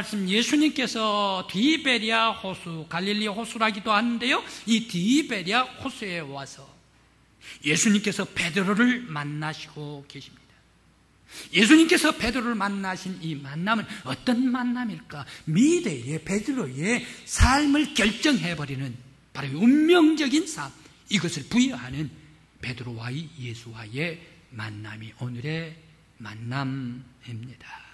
말씀 예수님께서 디베리아 호수, 갈릴리 호수라기도 하는데요. 이 디베리아 호수에 와서 예수님께서 베드로를 만나시고 계십니다. 예수님께서 베드로를 만나신 이 만남은 어떤 만남일까? 미래의 베드로의 삶을 결정해버리는 바로 운명적인 삶, 이것을 부여하는 베드로와의 예수와의 만남이 오늘의 만남입니다.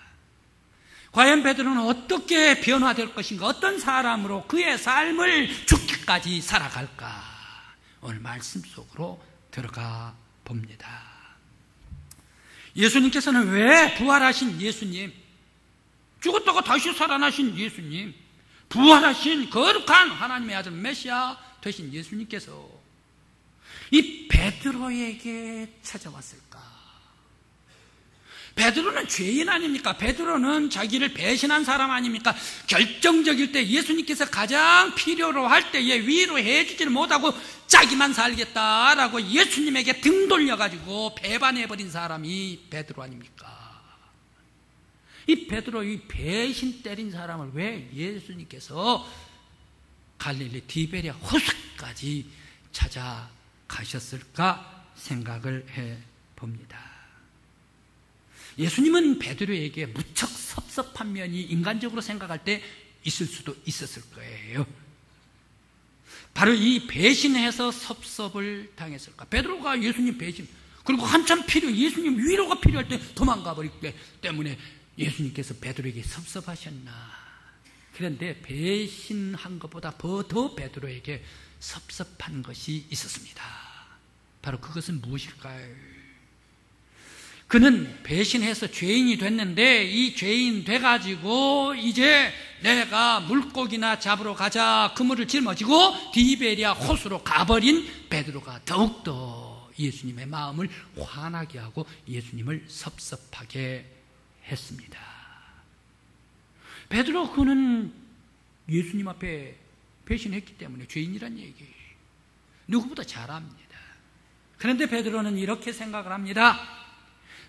과연 베드로는 어떻게 변화될 것인가? 어떤 사람으로 그의 삶을 죽기까지 살아갈까? 오늘 말씀 속으로 들어가 봅니다. 예수님께서는 왜 부활하신 예수님, 죽었다가 다시 살아나신 예수님, 부활하신 거룩한 하나님의 아들 메시아 되신 예수님께서 이 베드로에게 찾아왔을까? 베드로는 죄인 아닙니까? 베드로는 자기를 배신한 사람 아닙니까? 결정적일 때 예수님께서 가장 필요로 할 때에 위로해 주지를 못하고 자기만 살겠다라고 예수님에게 등 돌려가지고 배반해버린 사람이 베드로 아닙니까? 이 베드로 이 배신 때린 사람을 왜 예수님께서 갈릴리 디베리아 호수까지 찾아가셨을까 생각을 해 봅니다. 예수님은 베드로에게 무척 섭섭한 면이 인간적으로 생각할 때 있을 수도 있었을 거예요. 바로 이 배신해서 섭섭을 당했을까? 베드로가 예수님 배신, 그리고 한참 필요, 예수님 위로가 필요할 때 도망가 버리기 때문에 예수님께서 베드로에게 섭섭하셨나? 그런데 배신한 것보다 더 베드로에게 섭섭한 것이 있었습니다. 바로 그것은 무엇일까요? 그는 배신해서 죄인이 됐는데 이 죄인 돼가지고 이제 내가 물고기나 잡으러 가자 그물을 짊어지고 디베리아 호수로 가버린 베드로가 더욱더 예수님의 마음을 화나게 하고 예수님을 섭섭하게 했습니다. 베드로 그는 예수님 앞에 배신했기 때문에 죄인이란 얘기 누구보다 잘 압니다. 그런데 베드로는 이렇게 생각을 합니다.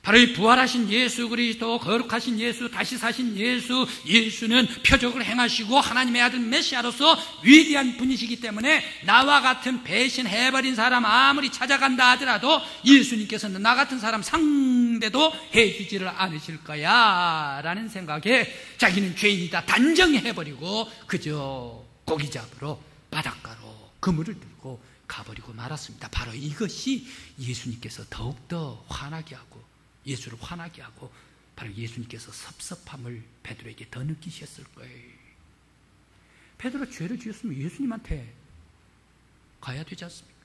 바로 이 부활하신 예수 그리스도 거룩하신 예수 다시 사신 예수 예수는 표적을 행하시고 하나님의 아들 메시아로서 위대한 분이시기 때문에 나와 같은 배신해버린 사람 아무리 찾아간다 하더라도 예수님께서는 나 같은 사람 상대도 해주지를 않으실 거야 라는 생각에 자기는 죄인이다 단정해버리고 그저 고기 잡으러 바닷가로 그물을 들고 가버리고 말았습니다. 바로 이것이 예수님께서 더욱더 화나게 하고 예수를 화나게 하고 바로 예수님께서 섭섭함을 베드로에게 더 느끼셨을 거예요. 베드로 죄를 지었으면 예수님한테 가야 되지 않습니까?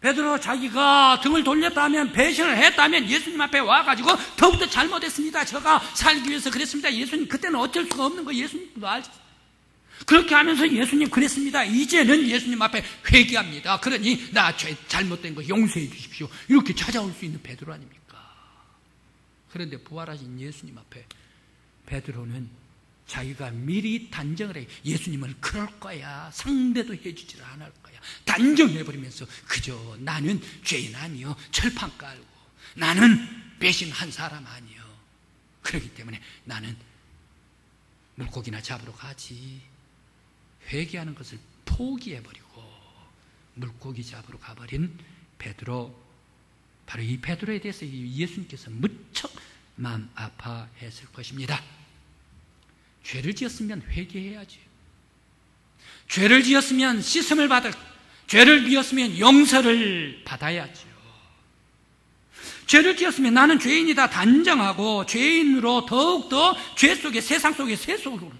베드로 자기가 등을 돌렸다면 배신을 했다면 예수님 앞에 와가지고 더욱더 잘못했습니다. 제가 살기 위해서 그랬습니다. 예수님 그때는 어쩔 수가 없는 거 예수님도 알죠. 그렇게 하면서 예수님 그랬습니다. 이제는 예수님 앞에 회개합니다. 그러니 나죄 잘못된 거 용서해 주십시오. 이렇게 찾아올 수 있는 베드로 아닙니까? 그런데 부활하신 예수님 앞에 베드로는 자기가 미리 단정을 해. 예수님은 그럴 거야. 상대도 해주지를 않을 거야. 단정해버리면서 그저 나는 죄인 아니요. 철판 깔고 나는 배신한 사람 아니요. 그렇기 때문에 나는 물고기나 잡으러 가지. 회개하는 것을 포기해버리고 물고기 잡으러 가버린 베드로 바로 이 베드로에 대해서 예수님께서 무척 마음 아파했을 것입니다. 죄를 지었으면 회개해야지. 죄를 지었으면 씻음을 받을, 죄를 지었으면 용서를 받아야죠. 죄를 지었으면 나는 죄인이다 단정하고 죄인으로 더욱더 죄 속에 세상 속에 새 속으로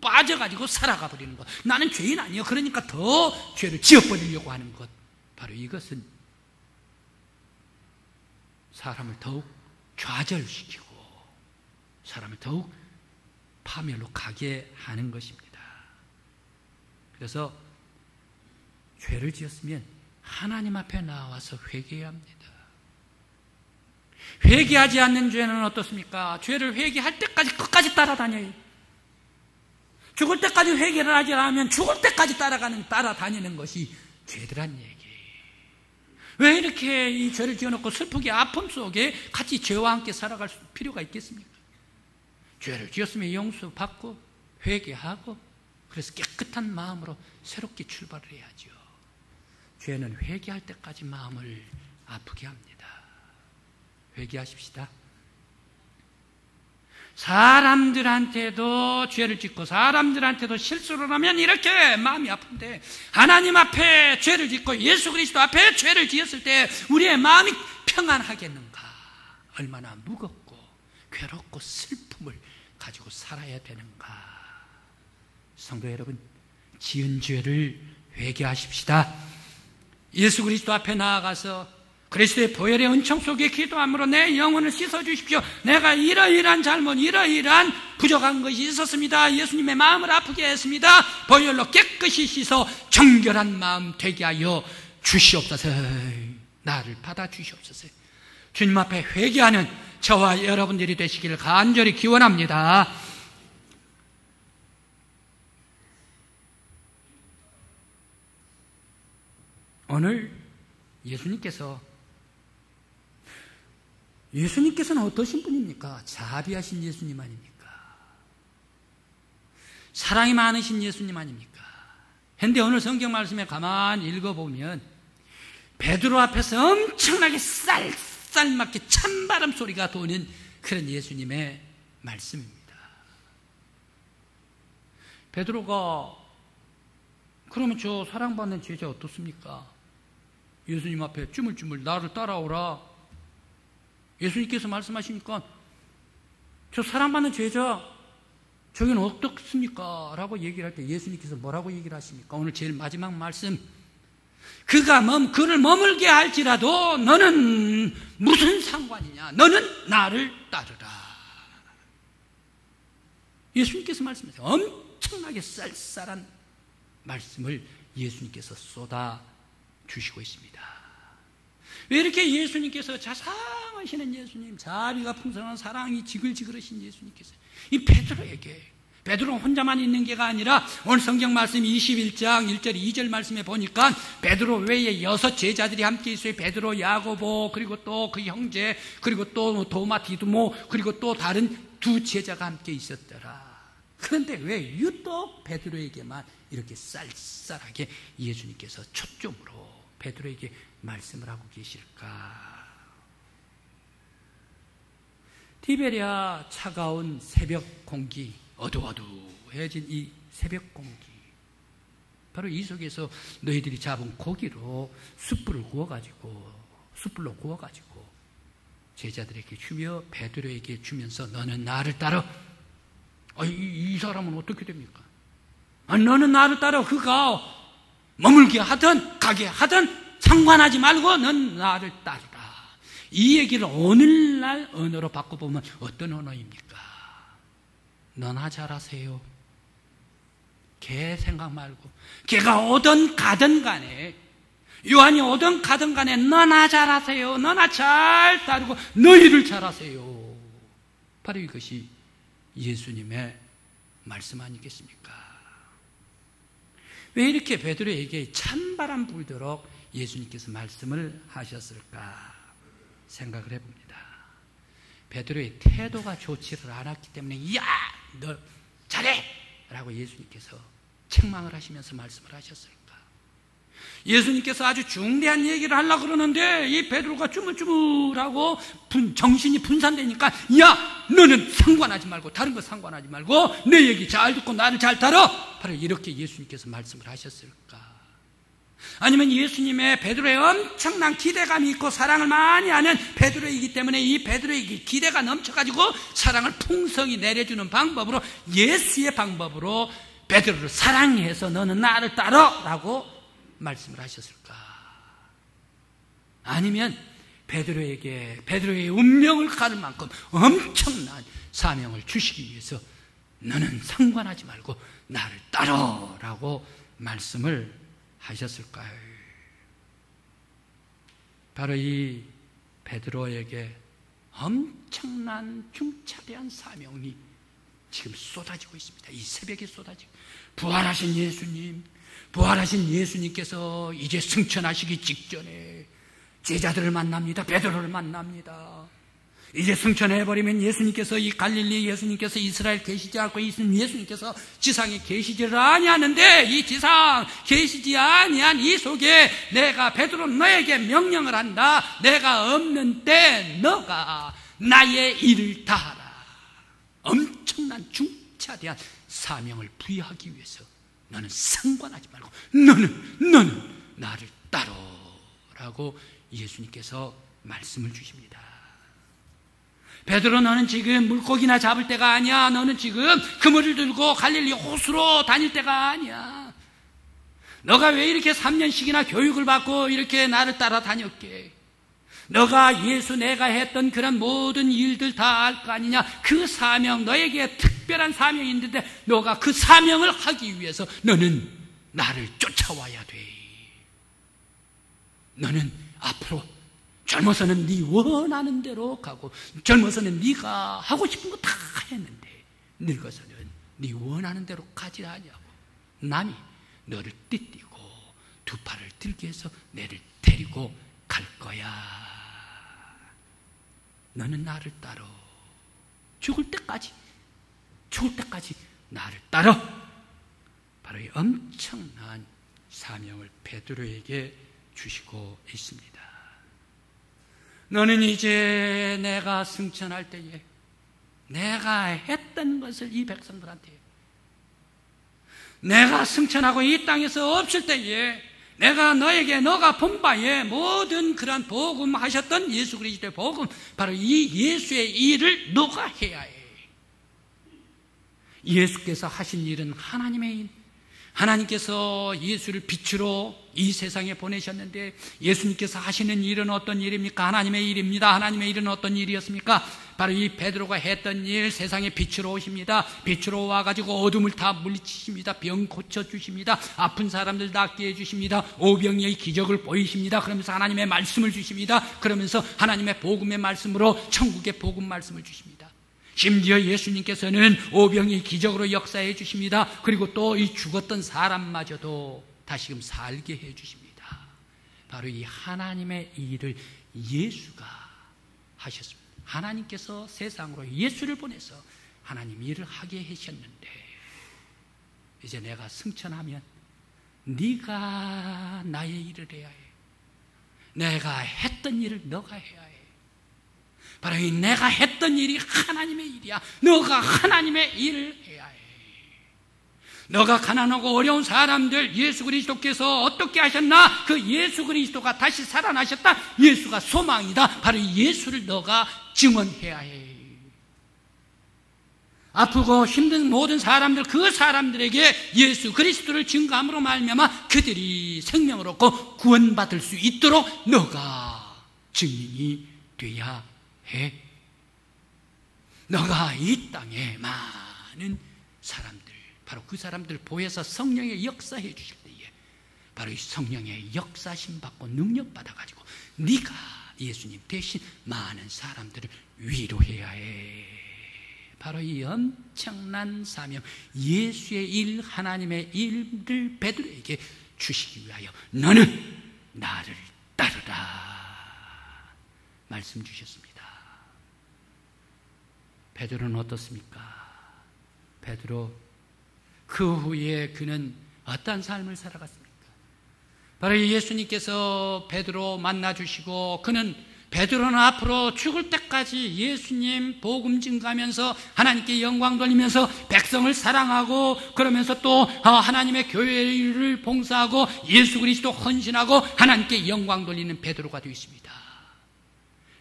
빠져가지고 살아가 버리는 것. 나는 죄인 아니요. 그러니까 더 죄를 지어버리려고 하는 것. 바로 이것은 사람을 더욱 좌절시키고 사람을 더욱 파멸로 가게 하는 것입니다. 그래서 죄를 지었으면 하나님 앞에 나와서 회개해야 합니다. 회개하지 않는 죄는 어떻습니까? 죄를 회개할 때까지 끝까지 따라다녀요. 죽을 때까지 회개를 하지 않으면 죽을 때까지 따라가는, 따라다니는 것이 죄들한 얘기. 왜 이렇게 이 죄를 지어놓고 슬프게 아픔 속에 같이 죄와 함께 살아갈 필요가 있겠습니까? 죄를 지었으면 용서받고 회개하고 그래서 깨끗한 마음으로 새롭게 출발을 해야죠. 죄는 회개할 때까지 마음을 아프게 합니다. 회개하십시다. 사람들한테도 죄를 짓고 사람들한테도 실수를 하면 이렇게 마음이 아픈데 하나님 앞에 죄를 짓고 예수 그리스도 앞에 죄를 지었을 때 우리의 마음이 평안하겠는가? 얼마나 무겁고 괴롭고 슬픔을 가지고 살아야 되는가? 성도 여러분, 지은 죄를 회개하십시다. 예수 그리스도 앞에 나아가서 그리스도의 보혈의 은총 속에 기도함으로 내 영혼을 씻어 주십시오. 내가 이러이러한 잘못, 이러이러한 부족한 것이 있었습니다. 예수님의 마음을 아프게 했습니다. 보혈로 깨끗이 씻어 정결한 마음 되게 하여 주시옵소서. 나를 받아 주시옵소서. 주님 앞에 회개하는 저와 여러분들이 되시기를 간절히 기원합니다. 오늘 예수님께서 예수님께서는 어떠신 분입니까? 자비하신 예수님 아닙니까? 사랑이 많으신 예수님 아닙니까? 근데 오늘 성경 말씀에 가만 읽어보면 베드로 앞에서 엄청나게 쌀쌀맞게 찬바람 소리가 도는 그런 예수님의 말씀입니다. 베드로가 그러면 저 사랑받는 제자 어떻습니까? 예수님 앞에 쭈물쭈물 나를 따라오라. 예수님께서 말씀하시니까 저 사랑받는 제자 저기는 어떻습니까? 라고 얘기를 할 때 예수님께서 뭐라고 얘기를 하십니까? 오늘 제일 마지막 말씀 그가 멈, 그를 머물게 할지라도 너는 무슨 상관이냐? 너는 나를 따르라. 예수님께서 말씀하세요. 엄청나게 쌀쌀한 말씀을 예수님께서 쏟아 주시고 있습니다. 왜 이렇게 예수님께서 자 상하시는 예수님, 자비가 풍성한 사랑이 지글지글하신 예수님께서 이 베드로에게 베드로 혼자만 있는 게가 아니라 오늘 성경 말씀 21장 1절 2절 말씀에 보니까 베드로 외에 여섯 제자들이 함께 있어요. 베드로, 야고보, 그리고 또 그 형제, 그리고 또 도마, 디두모, 그리고 또 다른 두 제자가 함께 있었더라. 그런데 왜 유독 베드로에게만 이렇게 쌀쌀하게 예수님께서 초점으로 베드로에게 말씀을 하고 계실까? 티베리아 차가운 새벽 공기, 어두어두해진 이 새벽 공기. 바로 이 속에서 너희들이 잡은 고기로 숯불을 구워가지고, 숯불로 구워가지고, 제자들에게 주며 베드로에게 주면서 너는 나를 따라. 아, 이, 이 사람은 어떻게 됩니까? 아, 너는 나를 따라 그가 머물게 하든 가게 하든 상관하지 말고 넌 나를 따르라. 이 얘기를 오늘날 언어로 바꿔보면 어떤 언어입니까? 너나 잘하세요. 걔 생각 말고 걔가 오든 가든 간에 요한이 오든 가든 간에 너나 잘하세요. 너나 잘 따르고 너희를 잘하세요. 바로 이것이 예수님의 말씀 아니겠습니까? 왜 이렇게 베드로에게 찬바람 불도록 예수님께서 말씀을 하셨을까 생각을 해봅니다. 베드로의 태도가 좋지를 않았기 때문에 야, 너 잘해! 라고 예수님께서 책망을 하시면서 말씀을 하셨을까? 예수님께서 아주 중대한 얘기를 하려고 그러는데 이 베드로가 쭈물쭈물하고 분, 정신이 분산되니까 야 너는 상관하지 말고 다른 거 상관하지 말고 내 얘기 잘 듣고 나를 잘 따라 바로 이렇게 예수님께서 말씀을 하셨을까? 아니면 예수님의 베드로의 엄청난 기대감이 있고 사랑을 많이 하는 베드로이기 때문에 이 베드로의 기대가 넘쳐가지고 사랑을 풍성히 내려주는 방법으로 예수의 방법으로 베드로를 사랑해서 너는 나를 따라라고 말씀을 하셨을까? 아니면 베드로에게 베드로의 운명을 가를 만큼 엄청난 사명을 주시기 위해서 너는 상관하지 말고 나를 따라라고 말씀을 하셨을까요? 바로 이 베드로에게 엄청난 중차대한 사명이 지금 쏟아지고 있습니다. 이 새벽에 쏟아지고 부활하신 예수님, 부활하신 예수님께서 이제 승천하시기 직전에 제자들을 만납니다. 베드로를 만납니다. 이제 승천해버리면 예수님께서 이 갈릴리 예수님께서 이스라엘 계시지 않고 예수님께서 지상에 계시지를 아니하는데 이 지상 계시지 아니한 이 속에 내가 베드로 너에게 명령을 한다 내가 없는 때 너가 나의 일을 다하라 엄청난 중차대한 사명을 부여하기 위해서 너는 상관하지 말고 너는 너는 나를 따로라고 예수님께서 말씀을 주십니다. 베드로 너는 지금 물고기나 잡을 때가 아니야. 너는 지금 그물을 들고 갈릴리 호수로 다닐 때가 아니야. 너가 왜 이렇게 3년씩이나 교육을 받고 이렇게 나를 따라 다녔게? 너가 예수 내가 했던 그런 모든 일들 다 알 거 아니냐? 그 사명, 너에게 특별한 사명이 있는데 너가 그 사명을 하기 위해서 너는 나를 쫓아와야 돼. 너는 앞으로 젊어서는 네 원하는 대로 가고 젊어서는 네가 하고 싶은 거 다 했는데 늙어서는 네 원하는 대로 가지 않냐고 남이 너를 띠띠고 두 팔을 들게 해서 내를 데리고 갈 거야. 너는 나를 따라 죽을 때까지 죽을 때까지 나를 따라 바로 이 엄청난 사명을 베드로에게 주시고 있습니다. 너는 이제 내가 승천할 때에 내가 했던 것을 이 백성들한테 내가 승천하고 이 땅에서 없을 때에 내가 너에게 너가 본 바에 모든 그러한 복음 하셨던 예수 그리스도의 복음 바로 이 예수의 일을 너가 해야 해. 예수께서 하신 일은 하나님의 일. 하나님께서 예수를 빛으로 이 세상에 보내셨는데 예수님께서 하시는 일은 어떤 일입니까? 하나님의 일입니다. 하나님의 일은 어떤 일이었습니까? 바로 이 베드로가 했던 일 세상에 빛으로 오십니다. 빛으로 와가지고 어둠을 다 물리치십니다. 병 고쳐주십니다. 아픈 사람들 낫게 해주십니다. 오병이의 기적을 보이십니다. 그러면서 하나님의 말씀을 주십니다. 그러면서 하나님의 복음의 말씀으로 천국의 복음 말씀을 주십니다. 심지어 예수님께서는 오병이 기적으로 역사해 주십니다. 그리고 또 이 죽었던 사람마저도 다시금 살게 해 주십니다. 바로 이 하나님의 일을 예수가 하셨습니다. 하나님께서 세상으로 예수를 보내서 하나님 일을 하게 하셨는데 이제 내가 승천하면 네가 나의 일을 해야 해. 내가 했던 일을 너가 해야 해. 바로 이 내가 했던 일이 하나님의 일이야. 너가 하나님의 일을 해야 해. 너가 가난하고 어려운 사람들 예수 그리스도께서 어떻게 하셨나? 그 예수 그리스도가 다시 살아나셨다. 예수가 소망이다. 바로 예수를 너가 증언해야 해. 아프고 힘든 모든 사람들 그 사람들에게 예수 그리스도를 증거함으로 말미암아 그들이 생명을 얻고 구원받을 수 있도록 너가 증인이 돼야 해. 너가 이 땅에 많은 사람들 바로 그 사람들 보여서 성령의 역사해 주실 때에 바로 이 성령의 역사심 받고 능력 받아 가지고 네가 예수님 대신 많은 사람들을 위로해야 해. 바로 이 엄청난 사명 예수의 일 하나님의 일을 베드로에게 주시기 위하여 너는 나를 따르라 말씀 주셨습니다. 베드로는 어떻습니까? 베드로 그 후에 그는 어떤 삶을 살아갔습니까? 바로 예수님께서 베드로 만나 주시고 그는 베드로는 앞으로 죽을 때까지 예수님 복음 증가하면서 하나님께 영광 돌리면서 백성을 사랑하고 그러면서 또 어, 하나님의 교회를 봉사하고 예수 그리스도 헌신하고 하나님께 영광 돌리는 베드로가 되었습니다.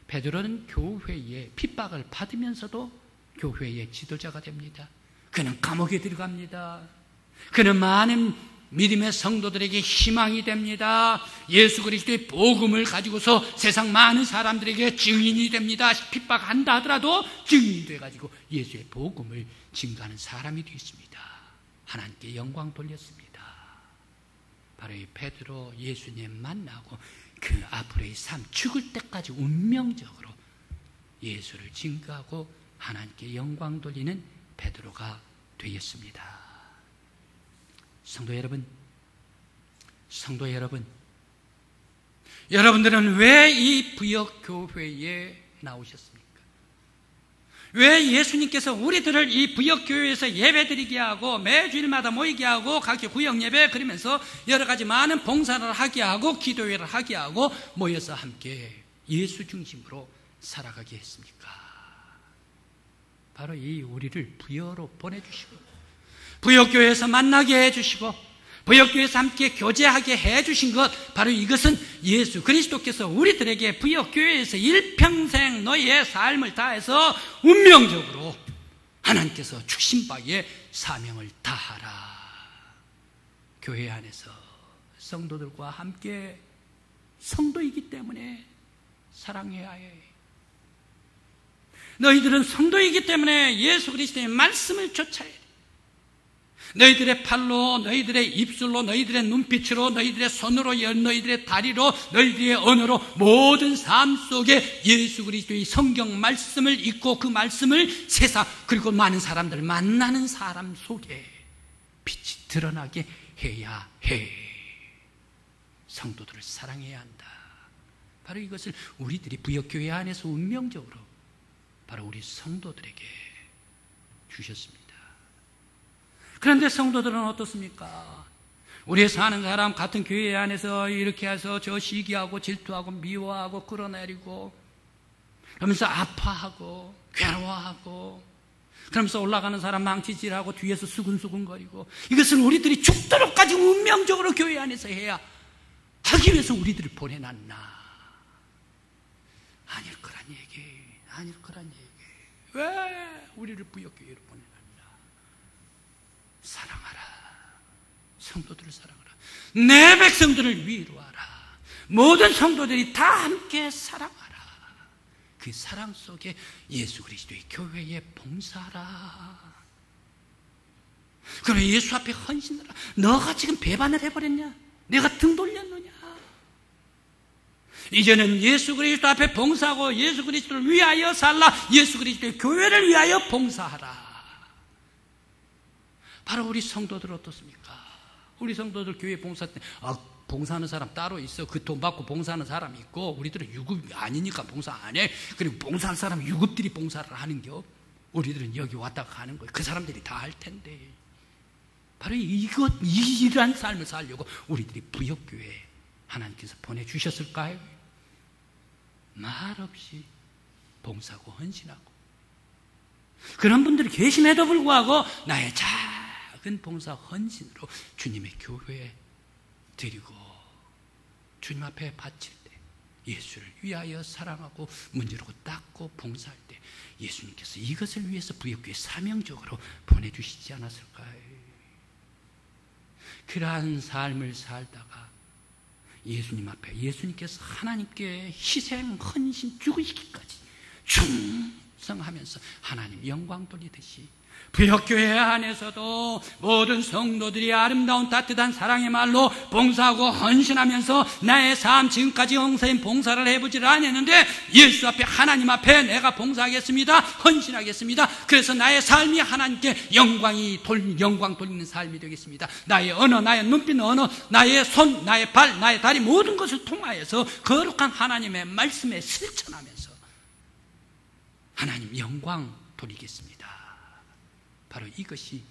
베드로는 교회에 핍박을 받으면서도 교회의 지도자가 됩니다. 그는 감옥에 들어갑니다. 그는 많은 믿음의 성도들에게 희망이 됩니다. 예수 그리스도의 복음을 가지고서 세상 많은 사람들에게 증인이 됩니다. 핍박한다 하더라도 증인이 돼가지고 예수의 복음을 증가하는 사람이 되었습니다. 하나님께 영광 돌렸습니다. 바로 이 베드로 예수님 만나고 그 앞으로의 삶 죽을 때까지 운명적으로 예수를 증거하고 하나님께 영광 돌리는 베드로가 되었습니다. 성도 여러분, 성도 여러분, 여러분들은 왜 이 부역 교회에 나오셨습니까? 왜 예수님께서 우리들을 이 부역교회에서 예배드리게 하고 매주일마다 모이게 하고 각기 구역 예배 그러면서 여러 가지 많은 봉사를 하게 하고 기도회를 하게 하고 모여서 함께 예수 중심으로 살아가게 했습니까? 바로 이 우리를 부여로 보내주시고 부역교회에서 만나게 해주시고 부역교회에서 함께 교제하게 해주신 것 바로 이것은 예수 그리스도께서 우리들에게 부역교회에서 일평생 너희의 삶을 다해서 운명적으로 하나님께서 바에 사명을 다하라. 교회 안에서 성도들과 함께 성도이기 때문에 사랑해야 해 너희들은 성도이기 때문에 예수 그리스도의 말씀을 쫓아야 돼 너희들의 팔로, 너희들의 입술로, 너희들의 눈빛으로, 너희들의 손으로, 너희들의 다리로, 너희들의 언어로 모든 삶 속에 예수 그리스도의 성경 말씀을 읽고 그 말씀을 세상 그리고 많은 사람들 만나는 사람 속에 빛이 드러나게 해야 해. 성도들을 사랑해야 한다. 바로 이것을 우리들이 부역교회 안에서 운명적으로 바로 우리 성도들에게 주셨습니다. 그런데 성도들은 어떻습니까? 우리 사는 사람 같은 교회 안에서 이렇게 해서 저 시기하고 질투하고 미워하고 끌어내리고 그러면서 아파하고 괴로워하고 그러면서 올라가는 사람 망치질하고 뒤에서 수근수근거리고 이것을 우리들이 죽도록까지 운명적으로 교회 안에서 해야 하기 위해서 우리들을 보내놨나 아닐 거란 얘기 아닐 거란 얘기 왜 우리를 부역교회로 보내놨나 사랑하라. 성도들을 사랑하라. 내 백성들을 위로하라. 모든 성도들이 다 함께 사랑하라. 그 사랑 속에 예수 그리스도의 교회에 봉사하라. 그럼 예수 앞에 헌신하라. 너가 지금 배반을 해버렸냐? 내가 등 돌렸느냐? 이제는 예수 그리스도 앞에 봉사하고 예수 그리스도를 위하여 살라. 예수 그리스도의 교회를 위하여 봉사하라. 바로 우리 성도들 어떻습니까? 우리 성도들 교회 봉사 때, 아, 봉사하는 사람 따로 있어. 그 돈 받고 봉사하는 사람이 있고, 우리들은 유급이 아니니까 봉사 안 해. 그리고 봉사할 사람 유급들이 봉사를 하는 겨. 우리들은 여기 왔다 가는 거예요. 그 사람들이 다 할 텐데. 바로 이것, 이러한 삶을 살려고 우리들이 부역교회 하나님께서 보내주셨을까요? 말 없이 봉사하고 헌신하고. 그런 분들이 계심에도 불구하고 나의 잘 작은 봉사 헌신으로 주님의 교회에 드리고 주님 앞에 바칠 때 예수를 위하여 사랑하고 문지르고 닦고 봉사할 때 예수님께서 이것을 위해서 부역교회 사명적으로 보내주시지 않았을까요? 그러한 삶을 살다가 예수님 앞에 예수님께서 하나님께 희생, 헌신, 죽으시기까지 충성하면서 하나님 영광 돌리듯이 부역교회 안에서도 모든 성도들이 아름다운 따뜻한 사랑의 말로 봉사하고 헌신하면서 나의 삶 지금까지 영사인 봉사를 해보질 않았는데 예수 앞에 하나님 앞에 내가 봉사하겠습니다 헌신하겠습니다. 그래서 나의 삶이 하나님께 영광이 돌 영광 돌리는 삶이 되겠습니다. 나의 언어 나의 눈빛 언어 나의 손 나의 발 나의 다리 모든 것을 통하여서 거룩한 하나님의 말씀에 실천하면서 하나님 영광 돌리겠습니다 바로 이것이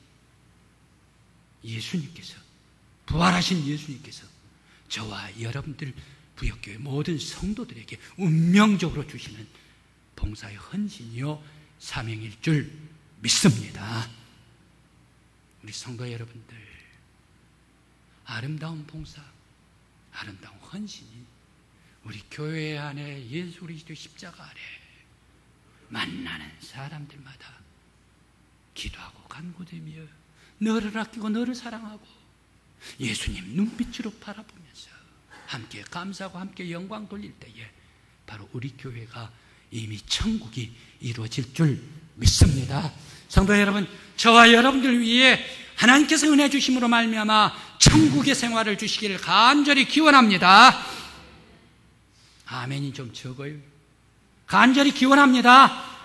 예수님께서 부활하신 예수님께서 저와 여러분들 부역교회 모든 성도들에게 운명적으로 주시는 봉사의 헌신이요 사명일 줄 믿습니다. 우리 성도 여러분들 아름다운 봉사, 아름다운 헌신이 우리 교회 안에 예수 그리스도 십자가 아래 만나는 사람들마다 기도하고 간구되며 너를 아끼고 너를 사랑하고 예수님 눈빛으로 바라보면서 함께 감사하고 함께 영광 돌릴 때에 바로 우리 교회가 이미 천국이 이루어질 줄 믿습니다. 성도 여러분, 저와 여러분들 위해 하나님께서 은혜 주심으로 말미암아 천국의 생활을 주시기를 간절히 기원합니다. 아멘이 좀 적어요. 간절히 기원합니다.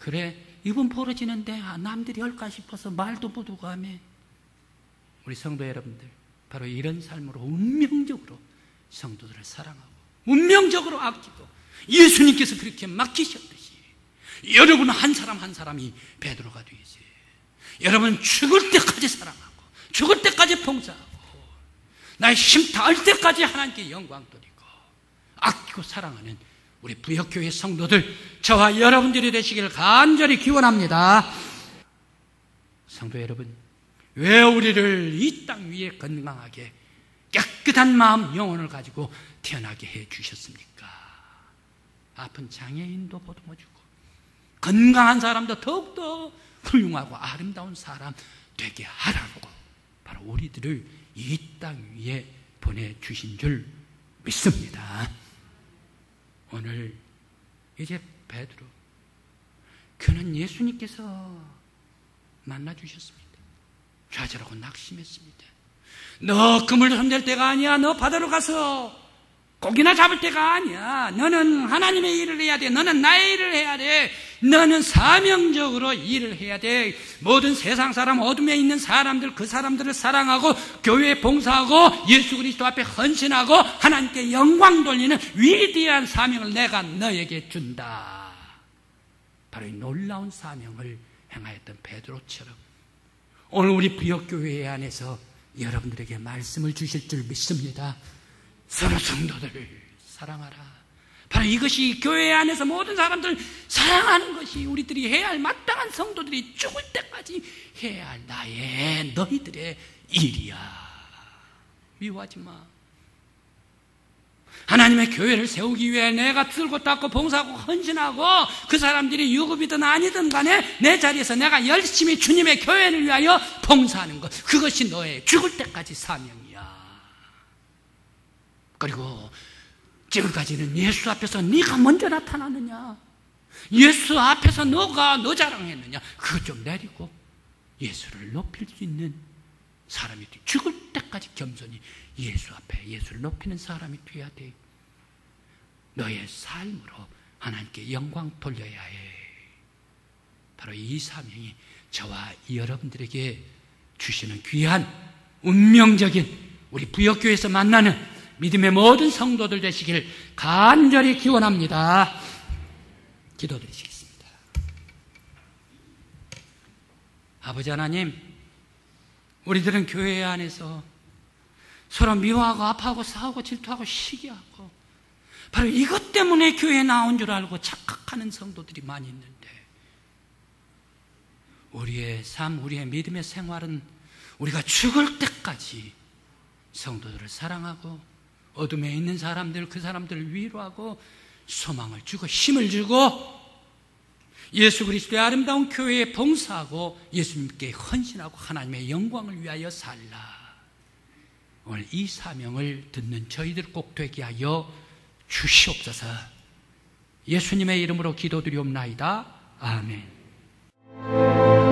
그래 이번 벌어지는데 아, 남들이 할까 싶어서 말도 못 하고 하면 우리 성도 여러분들 바로 이런 삶으로 운명적으로 성도들을 사랑하고 운명적으로 아끼고 예수님께서 그렇게 맡기셨듯이 여러분 한 사람 한 사람이 베드로가 되세요. 여러분 죽을 때까지 사랑하고 죽을 때까지 봉사하고 나의 힘 닿을 때까지 하나님께 영광 돌리고 아끼고 사랑하는 우리 부역교회 성도들 저와 여러분들이 되시길 간절히 기원합니다. 성도 여러분 왜 우리를 이 땅 위에 건강하게 깨끗한 마음 영혼을 가지고 태어나게 해 주셨습니까? 아픈 장애인도 보듬어 주고 건강한 사람도 더욱더 훌륭하고 아름다운 사람 되게 하라고 바로 우리들을 이 땅 위에 보내 주신 줄 믿습니다. 오늘 이제 베드로 그는 예수님께서 만나 주셨습니다. 좌절하고 낙심했습니다. 너 그물 손댈 때가 아니야. 너 바다로 가서 고기나 잡을 때가 아니야. 너는 하나님의 일을 해야 돼. 너는 나의 일을 해야 돼. 너는 사명적으로 일을 해야 돼. 모든 세상 사람, 어둠에 있는 사람들, 그 사람들을 사랑하고 교회에 봉사하고 예수 그리스도 앞에 헌신하고 하나님께 영광 돌리는 위대한 사명을 내가 너에게 준다. 바로 이 놀라운 사명을 행하였던 베드로처럼 오늘 우리 부역교회 안에서 여러분들에게 말씀을 주실 줄 믿습니다. 서로 성도들을 사랑하라. 바로 이것이 교회 안에서 모든 사람들 사랑하는 것이 우리들이 해야 할 마땅한 성도들이 죽을 때까지 해야 할 나의 너희들의 일이야. 미워하지 마. 하나님의 교회를 세우기 위해 내가 들고 닦고 봉사하고 헌신하고 그 사람들이 유급이든 아니든 간에 내 자리에서 내가 열심히 주님의 교회를 위하여 봉사하는 것 그것이 너의 죽을 때까지 사명이야. 그리고 지금까지는 예수 앞에서 네가 먼저 나타나느냐 예수 앞에서 너가 너 자랑했느냐 그것 좀 내리고 예수를 높일 수 있는 사람이 죽을 때까지 겸손히 예수 앞에 예수를 높이는 사람이 되어야 돼. 너의 삶으로 하나님께 영광 돌려야 해. 바로 이 사명이 저와 여러분들에게 주시는 귀한 운명적인 우리 부역교에서 만나는 믿음의 모든 성도들 되시길 간절히 기원합니다. 기도드리시겠습니다. 아버지 하나님, 우리들은 교회 안에서 서로 미워하고 아파하고 싸우고 질투하고 시기하고 바로 이것 때문에 교회에 나온 줄 알고 착각하는 성도들이 많이 있는데 우리의 삶, 우리의 믿음의 생활은 우리가 죽을 때까지 성도들을 사랑하고 어둠에 있는 사람들, 그 사람들을 위로하고 소망을 주고 힘을 주고 예수 그리스도의 아름다운 교회에 봉사하고 예수님께 헌신하고 하나님의 영광을 위하여 살라. 오늘 이 사명을 듣는 저희들 꼭 되게 하여 주시옵소서. 예수님의 이름으로 기도드리옵나이다. 아멘.